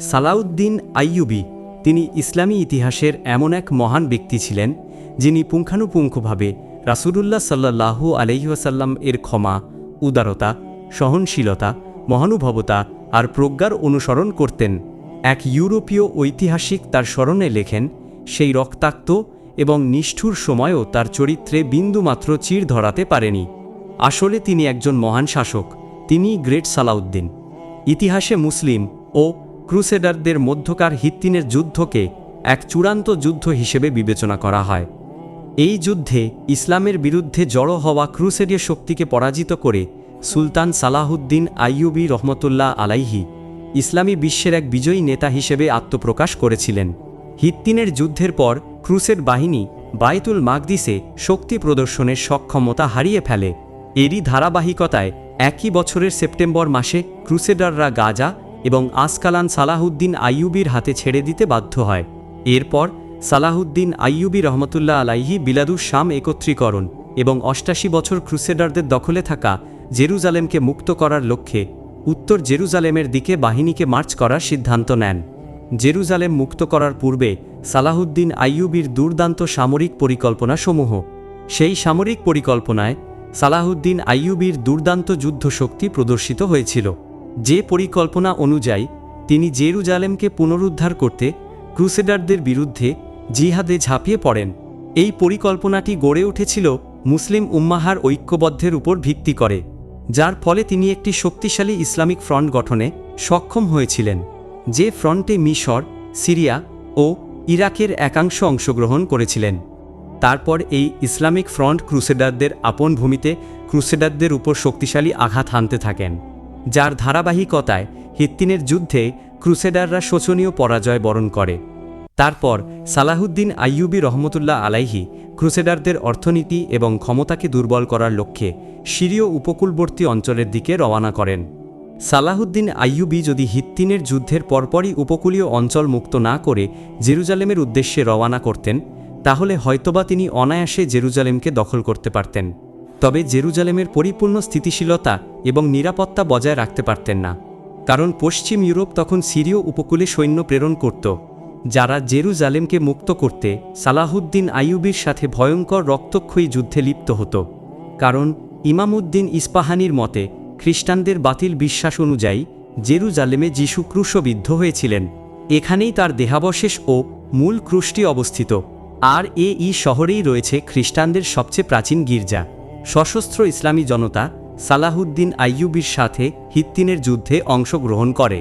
সালাউদ্দিন আইয়ুবি, তিনি ইসলামী ইতিহাসের এমন এক মহান ব্যক্তি ছিলেন, যিনি পুঙ্খানুপুঙ্খভাবে রাসূলুল্লাহ সাল্লাল্লাহু আলহিহাসাল্লাম এর ক্ষমা, উদারতা, সহনশীলতা, মহানুভবতা আর প্রজ্ঞার অনুসরণ করতেন। এক ইউরোপীয় ঐতিহাসিক তার স্মরণে লেখেন, সেই রক্তাক্ত এবং নিষ্ঠুর সময়ও তার চরিত্রে বিন্দুমাত্র চির ধরাতে পারেনি। আসলে তিনি একজন মহান শাসক তিনি গ্রেট সালাউদ্দিন। ইতিহাসে মুসলিম ও ক্রুসেডারদের মধ্যকার হিত্তিনের যুদ্ধকে এক চূড়ান্ত যুদ্ধ হিসেবে বিবেচনা করা হয়। এই যুদ্ধে ইসলামের বিরুদ্ধে জড়ো হওয়া ক্রুসেডীয় শক্তিকে পরাজিত করে সুলতান সালাহুদ্দিন আইয়ুবি রহমতুল্লাহ আলাইহি ইসলামী বিশ্বের এক বিজয়ী নেতা হিসেবে আত্মপ্রকাশ করেছিলেন। হিত্তিনের যুদ্ধের পর ক্রুসেড বাহিনী বায়তুল মাগদিসে শক্তি প্রদর্শনের সক্ষমতা হারিয়ে ফেলে। এরই ধারাবাহিকতায় একই বছরের সেপ্টেম্বর মাসে ক্রুসেডাররা গাজা এবং আসকালান সালাহুদ্দিন আইয়ুবির হাতে ছেড়ে দিতে বাধ্য হয়। এরপর সালাহুদ্দিন আইয়ুবি রহমতুল্লাহ আলাইহি বিলাদুস শাম একত্রীকরণ এবং অষ্টাশি বছর ক্রুসেডারদের দখলে থাকা জেরুজালেমকে মুক্ত করার লক্ষ্যে উত্তর জেরুজালেমের দিকে বাহিনীকে মার্চ করার সিদ্ধান্ত নেন। জেরুজালেম মুক্ত করার পূর্বে সালাহুদ্দিন আইয়ুবির দুর্দান্ত সামরিক পরিকল্পনাসমূহ। সেই সামরিক পরিকল্পনায় সালাহুদ্দিন আইয়ুবির দুর্দান্ত যুদ্ধশক্তি প্রদর্শিত হয়েছিল। যে পরিকল্পনা অনুযায়ী, তিনি জেরুজালেমকে পুনরুদ্ধার করতে ক্রুসেডারদের বিরুদ্ধে জিহাদে ঝাঁপিয়ে পড়েন। এই পরিকল্পনাটি গড়ে উঠেছিল মুসলিম উম্মাহার ঐক্যবদ্ধের উপর ভিত্তি করে, যার ফলে তিনি একটি শক্তিশালী ইসলামিক ফ্রন্ট গঠনে সক্ষম হয়েছিলেন, যে ফ্রন্টে মিশর, সিরিয়া ও ইরাকের একাংশ অংশগ্রহণ করেছিলেন। তারপর এই ইসলামিক ফ্রন্ট ক্রুসেডারদের আপন ভূমিতে ক্রুসেডারদের উপর শক্তিশালী আঘাত হানতে থাকেন। যার ধারাবাহিকতায় হিত্তিনের যুদ্ধে ক্রুসেডাররা শোচনীয় পরাজয় বরণ করে। তারপর সালাহুদ্দিন আইয়ুবি রহমতুল্লাহ আলাইহি ক্রুসেডারদের অর্থনীতি এবং ক্ষমতাকে দুর্বল করার লক্ষ্যে সিরীয় উপকূলবর্তী অঞ্চলের দিকে রওনা করেন। সালাহুদ্দিন আইয়ুবি যদি হিত্তিনের যুদ্ধের পরপরই উপকূলীয় অঞ্চল মুক্ত না করে জেরুজালেমের উদ্দেশ্যে রওনা করতেন, তাহলে হয়তোবা তিনি অনায়াসে জেরুজালেমকে দখল করতে পারতেন। তবে জেরুজালেমের পরিপূর্ণ স্থিতিশীলতা এবং নিরাপত্তা বজায় রাখতে পারতেন না। কারণ পশ্চিম ইউরোপ তখন সিরীয় উপকূলে সৈন্য প্রেরণ করত, যারা জেরুজালেমকে মুক্ত করতে সালাহুদ্দিন আইয়ুবির সাথে ভয়ঙ্কর রক্তক্ষয়ী যুদ্ধে লিপ্ত হতো। কারণ ইমামুদ্দিন ইস্পাহানির মতে, খ্রিস্টানদের বাতিল বিশ্বাস অনুযায়ী জেরুজালেমে যিশু ক্রুশবিদ্ধ হয়েছিলেন। এখানেই তার দেহাবশেষ ও মূল ক্রুশটি অবস্থিত। আর এ ই শহরেই রয়েছে খ্রিস্টানদের সবচেয়ে প্রাচীন গির্জা। সশস্ত্র ইসলামী জনতা সালাহুদ্দিন আইয়ুবির সাথে হিত্তিনের যুদ্ধে অংশগ্রহণ করে।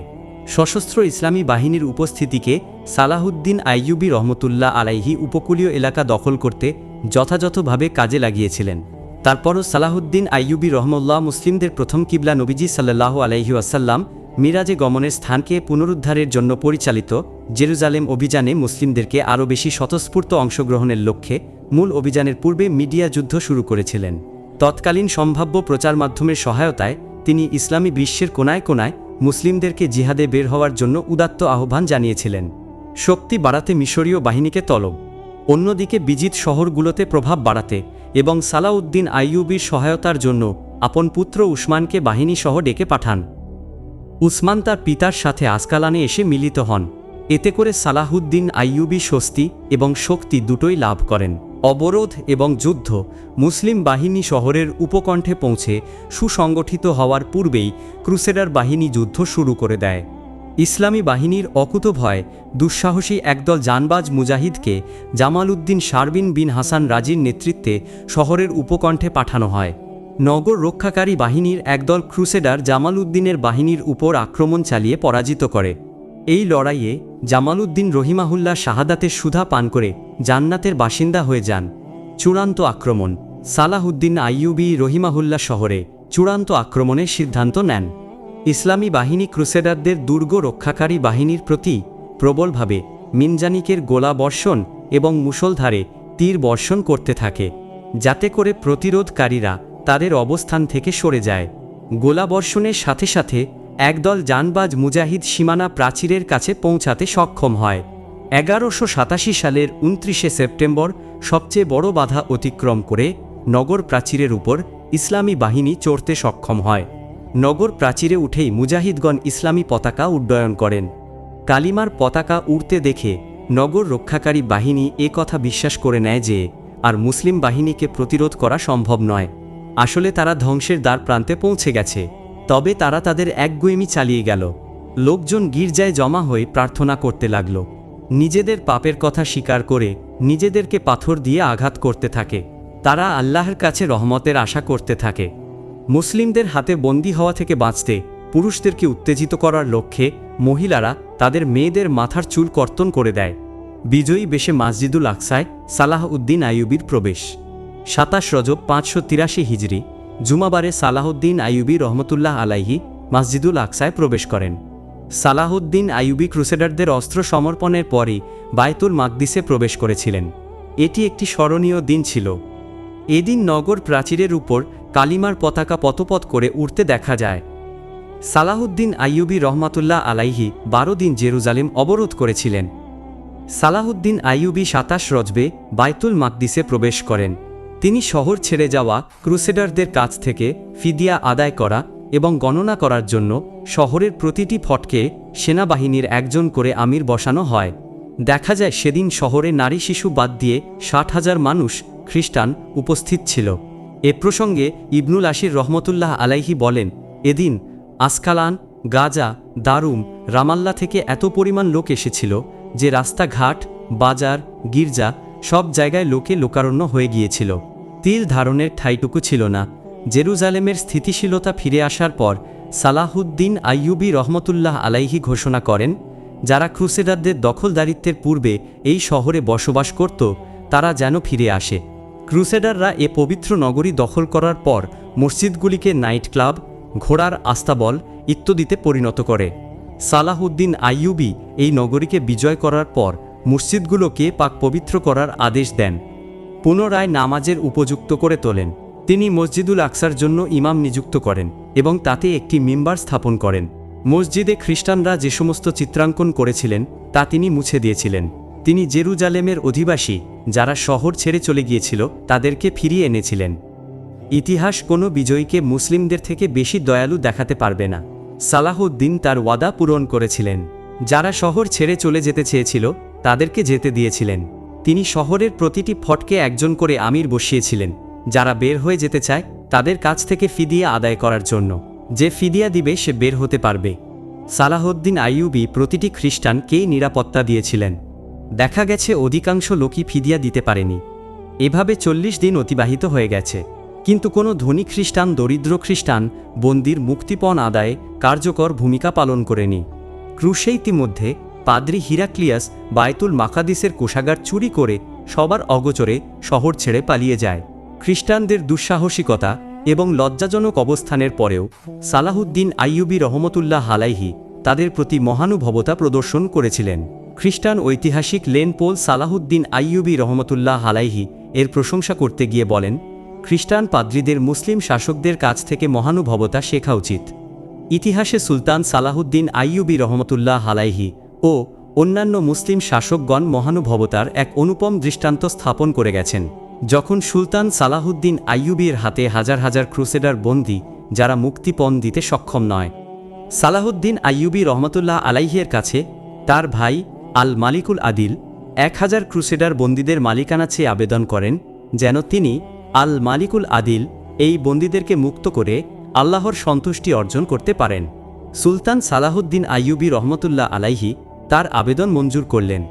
সশস্ত্র ইসলামী বাহিনীর উপস্থিতিকে সালাহুদ্দিন আইয়ুবি রহমতুল্লাহ আলাইহি উপকূলীয় এলাকা দখল করতে যথাযথভাবে কাজে লাগিয়েছিলেন। তারপরও সালাহুদ্দিন আইয়ুবি রহমল্লাহ মুসলিমদের প্রথম কিবলা নবীজি সাল্লাহ আলাইহি আসাল্লাম মিরাজে গমনের স্থানকে পুনরুদ্ধারের জন্য পরিচালিত জেরুজালেম অভিযানে মুসলিমদেরকে আরও বেশি স্বতঃস্ফূর্ত অংশগ্রহণের লক্ষ্যে মূল অভিযানের পূর্বে মিডিয়া যুদ্ধ শুরু করেছিলেন। তৎকালীন সম্ভাব্য প্রচার মাধ্যমের সহায়তায় তিনি ইসলামী বিশ্বের কোনায় কোনায় মুসলিমদেরকে জিহাদে বের হওয়ার জন্য উদাত্ত আহ্বান জানিয়েছিলেন। শক্তি বাড়াতে মিশরীয় বাহিনীকে তলব। অন্যদিকে বিজিত শহরগুলোতে প্রভাব বাড়াতে এবং সালাউদ্দিন আইয়ুবির সহায়তার জন্য আপন পুত্র উসমানকে বাহিনী সহ ডেকে পাঠান। উসমান তার পিতার সাথে আসকালানে এসে মিলিত হন। এতে করে সালাহুদ্দিন আইয়ুবি স্বস্তি এবং শক্তি দুটোই লাভ করেন। অবরোধ এবং যুদ্ধ মুসলিম বাহিনী শহরের উপকণ্ঠে পৌঁছে সুসংগঠিত হওয়ার পূর্বেই ক্রুসেডার বাহিনী যুদ্ধ শুরু করে দেয়। ইসলামী বাহিনীর অকুত ভয় দুঃসাহসী একদল জানবাজ মুজাহিদকে জামাল উদ্দিন শারবিন বিন হাসান রাজির নেতৃত্বে শহরের উপকণ্ঠে পাঠানো হয়। নগর রক্ষাকারী বাহিনীর একদল ক্রুসেডার জামাল উদ্দিনের বাহিনীর উপর আক্রমণ চালিয়ে পরাজিত করে। এই লড়াইয়ে জামাল উদ্দিন রহিমাহুল্লাহ শাহাদাতের সুধা পান করে জান্নাতের বাসিন্দা হয়ে যান। চূড়ান্ত আক্রমণ। সালাহুদ্দিন আইয়ুবি রহিমাহুল্লাহ শহরে চূড়ান্ত আক্রমণের সিদ্ধান্ত নেন। ইসলামী বাহিনী ক্রুসেডারদের দুর্গ রক্ষাকারী বাহিনীর প্রতি প্রবলভাবে মিনজানিকের গোলা বর্ষণ এবং মুষলধারে তীর বর্ষণ করতে থাকে, যাতে করে প্রতিরোধকারীরা তাদের অবস্থান থেকে সরে যায়। গোলা বর্ষণের সাথে সাথে একদল জানবাজ মুজাহিদ সীমানা প্রাচীরের কাছে পৌঁছাতে সক্ষম হয়। এগারোশো সাতাশি সালের উনত্রিশে সেপ্টেম্বর সবচেয়ে বড় বাধা অতিক্রম করে নগর প্রাচীরের উপর ইসলামী বাহিনী চড়তে সক্ষম হয়। নগর প্রাচীরে উঠেই মুজাহিদগণ ইসলামী পতাকা উড্ডয়ন করেন। কালিমার পতাকা উড়তে দেখে নগর রক্ষাকারী বাহিনী এ কথা বিশ্বাস করে নেয় যে, আর মুসলিম বাহিনীকে প্রতিরোধ করা সম্ভব নয়। আসলে তারা ধ্বংসের দ্বার প্রান্তে পৌঁছে গেছে। তবে তারা তাদের একগুয়েমি চালিয়ে গেল। লোকজন গির্জায় জমা হয়ে প্রার্থনা করতে লাগল। নিজেদের পাপের কথা স্বীকার করে নিজেদেরকে পাথর দিয়ে আঘাত করতে থাকে। তারা আল্লাহর কাছে রহমতের আশা করতে থাকে। মুসলিমদের হাতে বন্দী হওয়া থেকে বাঁচতে, পুরুষদেরকে উত্তেজিত করার লক্ষ্যে মহিলারা তাদের মেয়েদের মাথার চুল কর্তন করে দেয়। বিজয়ী বেশে মাসজিদুল আকসায় সালাহ উদ্দিন আইয়ুবির প্রবেশ। সাতাশ রজব পাঁচশো তিরাশি হিজড়ি জুমাবারে সালাহউদ্দিন আইয়ুবি রহমতুল্লাহ আলাইহি মসজিদুল আকসায় প্রবেশ করেন। সালাহউদ্দিন আইয়ুবি ক্রুসেডারদের অস্ত্র সমর্পণের পরই বায়তুল মাকদিসে প্রবেশ করেছিলেন। এটি একটি স্মরণীয় দিন ছিল। এদিন নগর প্রাচীরের উপর কালিমার পতাকা পতপত করে উড়তে দেখা যায়। সালাহুদ্দিন আইয়ুবি রহমাতুল্লাহ আলাইহি বারো দিন জেরুজালেম অবরোধ করেছিলেন। সালাহুদ্দিন আইয়ুবি সাতাশ রজবে বাইতুল মাকদিসে প্রবেশ করেন। তিনি শহর ছেড়ে যাওয়া ক্রুসেডারদের কাছ থেকে ফিদিয়া আদায় করা এবং গণনা করার জন্য শহরের প্রতিটি ফটকে সেনাবাহিনীর একজন করে আমির বসানো হয়। দেখা যায় সেদিন শহরে নারী শিশু বাদ দিয়ে ষাট হাজার মানুষ খ্রিস্টান উপস্থিত ছিল। এ প্রসঙ্গে ইবনুল আশির রহমতুল্লাহ আলাইহি বলেন, এদিন আসকালান, গাজা, দারুম, রামাল্লা থেকে এত পরিমাণ লোক এসেছিল যে রাস্তাঘাট, বাজার, গির্জা সব জায়গায় লোকে লোকারণ্য হয়ে গিয়েছিল। তিল ধারণের ঠাইটুকু ছিল না। জেরুজালেমের স্থিতিশীলতা ফিরে আসার পর সালাহুদ্দিন আইয়ুবি রহমতুল্লাহ আলাইহি ঘোষণা করেন, যারা ক্রুসেডারদের দখলদারিত্বের পূর্বে এই শহরে বসবাস করত, তারা যেন ফিরে আসে। ক্রুসেডাররা এ পবিত্র নগরী দখল করার পর মসজিদগুলিকে নাইট ক্লাব, ঘোড়ার আস্তাবল ইত্যাদিতে পরিণত করে। সালাহুদ্দিন আইয়ুবি এই নগরীকে বিজয় করার পর মসজিদগুলোকে পাক পবিত্র করার আদেশ দেন। পুনরায় নামাজের উপযুক্ত করে তোলেন। তিনি মসজিদুল আকসার জন্য ইমাম নিযুক্ত করেন এবং তাতে একটি মিম্বার স্থাপন করেন। মসজিদে খ্রিস্টানরা যে সমস্ত চিত্রাঙ্কন করেছিলেন, তা তিনি মুছে দিয়েছিলেন। তিনি জেরুজালেমের অধিবাসী, যারা শহর ছেড়ে চলে গিয়েছিল, তাদেরকে ফিরিয়ে এনেছিলেন। ইতিহাস কোনো বিজয়ীকে মুসলিমদের থেকে বেশি দয়ালু দেখাতে পারবে না। সালাহউদ্দিন তার ওয়াদা পূরণ করেছিলেন। যারা শহর ছেড়ে চলে যেতে চেয়েছিল, তাদেরকে যেতে দিয়েছিলেন। তিনি শহরের প্রতিটি ফটকে একজন করে আমির বসিয়েছিলেন, যারা বের হয়ে যেতে চায় তাদের কাছ থেকে ফিদিয়া আদায় করার জন্য। যে ফিদিয়া দিবে সে বের হতে পারবে। সালাহউদ্দিন আইয়ুবি প্রতিটি খ্রিস্টানকেই নিরাপত্তা দিয়েছিলেন। দেখা গেছে অধিকাংশ লোকই ফিদিয়া দিতে পারেনি। এভাবে চল্লিশ দিন অতিবাহিত হয়ে গেছে। কিন্তু কোনো ধনী খ্রিস্টান, দরিদ্র খ্রিস্টান বন্দির মুক্তিপণ আদায়ে কার্যকর ভূমিকা পালন করেনি। ক্রুশে ইতিমধ্যে পাদ্রি হিরাক্লিয়াস বায়তুল মাকাদিসের কোষাগার চুরি করে সবার অগোচরে শহর ছেড়ে পালিয়ে যায়। খ্রিস্টানদের দুঃসাহসিকতা এবং লজ্জাজনক অবস্থানের পরেও সালাহুদ্দিন আইয়ুবি রহমতুল্লাহ হালাইহি তাদের প্রতি মহানুভবতা প্রদর্শন করেছিলেন। খ্রিস্টান ঐতিহাসিক লেন পোল সালাহুদ্দিন আইয়ুবি রহমতুল্লাহ হালাইহি এর প্রশংসা করতে গিয়ে বলেন, খ্রিস্টান পাদ্রীদের মুসলিম শাসকদের কাছ থেকে মহানুভবতা শেখা উচিত। ইতিহাসে সুলতান সালাহুদ্দিন আইয়ুবি রহমতুল্লাহ হালাইহি ও অন্যান্য মুসলিম শাসকগণ মহানুভবতার এক অনুপম দৃষ্টান্ত স্থাপন করে গেছেন। যখন সুলতান সালাহুদ্দিন আইয়ুবির হাতে হাজার হাজার ক্রুসেডার বন্দী, যারা মুক্তিপণ দিতে সক্ষম নয়। সালাহুদ্দিন আইয়ুবি রহমতুল্লাহ আলাইহিয়ের কাছে তার ভাই আল মালিকুল আদিল এক হাজার ক্রুসেডার বন্দীদের মালিকানা চেয়ে আবেদন করেন যেন তিনি আল মালিকুল আদিল এই বন্দীদেরকে মুক্ত করে আল্লাহর সন্তুষ্টি অর্জন করতে পারেন। সুলতান সালাহুদ্দিন আইয়ুবি রহমতুল্লাহ আলাইহি তার আবেদন মঞ্জুর করলেন।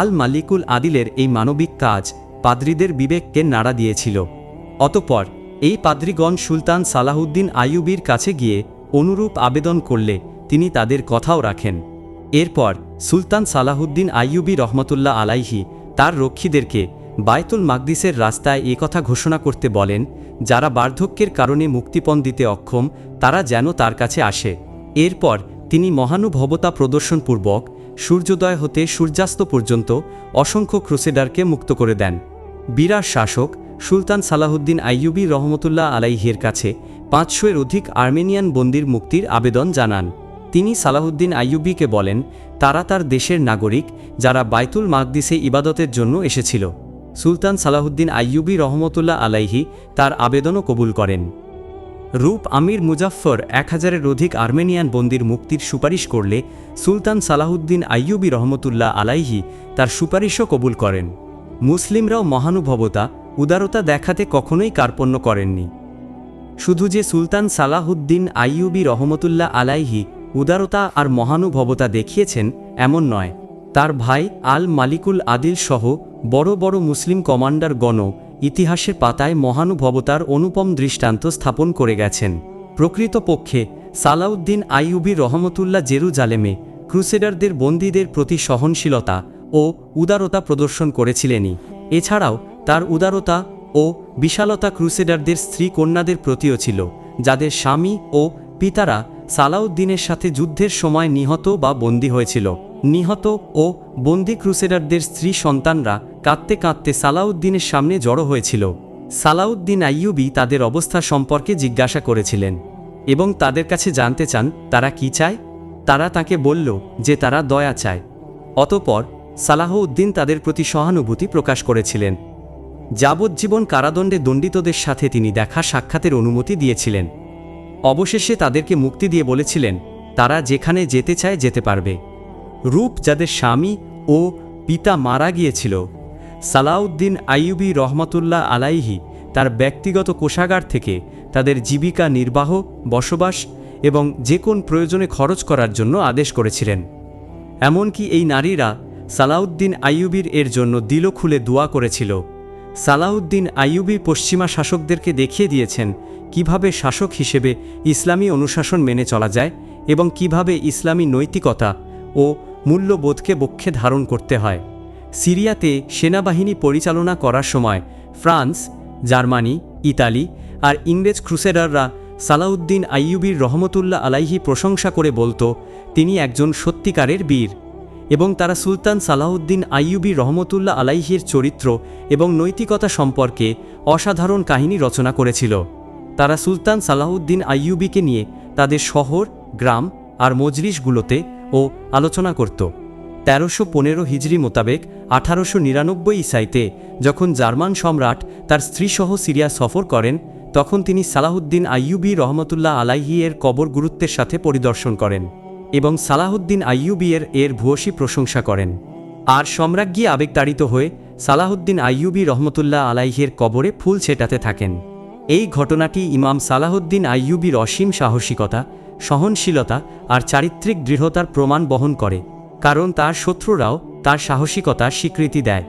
আল মালিকুল আদিলের এই মানবিক কাজ পাদ্রীদের বিবেককে নাড়া দিয়েছিল। অতপর এই পাদ্রীগণ সুলতান সালাহুদ্দিন আইয়ুবির কাছে গিয়ে অনুরূপ আবেদন করলে তিনি তাদের কথাও রাখেন। এরপর সুলতান সালাহুদ্দিন আইয়ুবি রহমতুল্লাহ আলাইহি তার রক্ষীদেরকে বায়তুল মাকদিসের রাস্তায় কথা ঘোষণা করতে বলেন, যারা বার্ধক্যের কারণে মুক্তিপণ দিতে অক্ষম, তারা যেন তার কাছে আসে। এরপর তিনি মহানুভবতা প্রদর্শনপূর্বক সূর্যোদয় হতে সূর্যাস্ত পর্যন্ত অসংখ্য ক্রুসেডারকে মুক্ত করে দেন। বিরাট শাসক সুলতান সালাহুদ্দিন আইয়ুবি রহমতুল্লাহ আলাইহের কাছে পাঁচশোয়ের অধিক আর্মেনিয়ান বন্দির মুক্তির আবেদন জানান। তিনি সালাহুদ্দিন আইয়ুবিকে বলেন, তারা তার দেশের নাগরিক যারা বাইতুল মাকদিসে ইবাদতের জন্য এসেছিল। সুলতান সালাহুদ্দিন আইয়ুবি রহমতুল্লাহ আলাইহি তার আবেদনও কবুল করেন। রূপ আমির মুজাফফর এক হাজারের অধিক আর্মেনিয়ান বন্দির মুক্তির সুপারিশ করলে সুলতান সালাহুদ্দিন আইয়ুবি রহমতুল্লাহ আলাইহি তার সুপারিশও কবুল করেন। মুসলিমরাও মহানুভবতা, উদারতা দেখাতে কখনোই কার্পণ্য করেননি। শুধু যে সুলতান সালাহুদ্দিন আইয়ুবি রহমতুল্লাহ আলাইহি উদারতা আর মহানুভবতা দেখিয়েছেন, এমন নয়। তার ভাই আল মালিকুল আদিল সহ বড় বড় মুসলিম কমান্ডার গণ ইতিহাসের পাতায় মহানুভবতার অনুপম দৃষ্টান্ত স্থাপন করে গেছেন। প্রকৃতপক্ষে, সালাউদ্দিন আইয়ুবি রহমতুল্লাহ জেরুজালেমে ক্রুসেডারদের বন্দীদের প্রতি সহনশীলতা ও উদারতা প্রদর্শন করেছিলেনই। এছাড়াও, তার উদারতা ও বিশালতা ক্রুসেডারদের স্ত্রী কন্যাদের প্রতিও ছিল, যাদের স্বামী ও পিতারা সালাউদ্দিনের সাথে যুদ্ধের সময় নিহত বা বন্দী হয়েছিল। নিহত ও বন্দি ক্রুসেডারদের স্ত্রী সন্তানরা কাঁদতে কাঁদতে সালাউদ্দিনের সামনে জড়ো হয়েছিল। সালাউদ্দিন আইয়ুবি তাদের অবস্থা সম্পর্কে জিজ্ঞাসা করেছিলেন এবং তাদের কাছে জানতে চান, তারা কি চায়? তারা তাকে বলল যে তারা দয়া চায়। অতপর সালাহউদ্দিন তাদের প্রতি সহানুভূতি প্রকাশ করেছিলেন। যাবজ্জীবন কারাদণ্ডে দণ্ডিতদের সাথে তিনি দেখা সাক্ষাতের অনুমতি দিয়েছিলেন। অবশেষে তাদেরকে মুক্তি দিয়ে বলেছিলেন, তারা যেখানে যেতে চায় যেতে পারবে। রূপ যাদের স্বামী ও পিতা মারা গিয়েছিল, সালাউদ্দিন আইয়ুবি রহমতুল্লাহ আলাইহি তার ব্যক্তিগত কোষাগার থেকে তাদের জীবিকা নির্বাহ, বসবাস এবং যে কোন প্রয়োজনে খরচ করার জন্য আদেশ করেছিলেন। এমনকি এই নারীরা সালাউদ্দিন আইয়ুবির এর জন্য দিল খুলে দোয়া করেছিল। সালাউদ্দিন আইয়ুবি পশ্চিমা শাসকদেরকে দেখিয়ে দিয়েছেন কীভাবে শাসক হিসেবে ইসলামী অনুশাসন মেনে চলা যায় এবং কীভাবে ইসলামী নৈতিকতা ও মূল্যবোধকে বক্ষে ধারণ করতে হয়। সিরিয়াতে সেনাবাহিনী পরিচালনা করার সময় ফ্রান্স, জার্মানি, ইতালি আর ইংরেজ ক্রুসেডাররা সালাউদ্দিন আইয়ুবির রহমতুল্লাহ আলাইহি প্রশংসা করে বলতো, তিনি একজন সত্যিকারের বীর। এবং তারা সুলতান সালাউদ্দিন আইয়ুবি রহমতুল্লাহ আলাইহির চরিত্র এবং নৈতিকতা সম্পর্কে অসাধারণ কাহিনী রচনা করেছিল। তারা সুলতান সালাউদ্দিন আইয়ুবিকে নিয়ে তাদের শহর, গ্রাম আর মজলিসগুলোতে ও আলোচনা করত। তেরোশো পনেরো হিজরি মোতাবেক আঠারোশো নিরানব্বই ইসাইতে যখন জার্মান সম্রাট তার স্ত্রীসহ সিরিয়া সফর করেন, তখন তিনি সালাহুদ্দিন আইয়ুবি রহমতুল্লাহ আলাইহি এর কবর গুরুত্বের সাথে পরিদর্শন করেন। এবং সালাহুদ্দিন আইয়ুবি এর এর ভূয়সী প্রশংসা করেন। আর সম্রাজ্ঞী আবেগতাড়িত হয়ে সালাহুদ্দিন আইয়ুবি রহমতুল্লাহ আলাইহের কবরে ফুল ছেটাতে থাকেন। এই ঘটনাটি ইমাম সালাহুদ্দিন আইয়ুবির অসীম সাহসিকতা, সহনশীলতা আর চারিত্রিক দৃঢ়তার প্রমাণ বহন করে, কারণ তার শত্রুরাও তার সাহসিকতার স্বীকৃতি দেয়।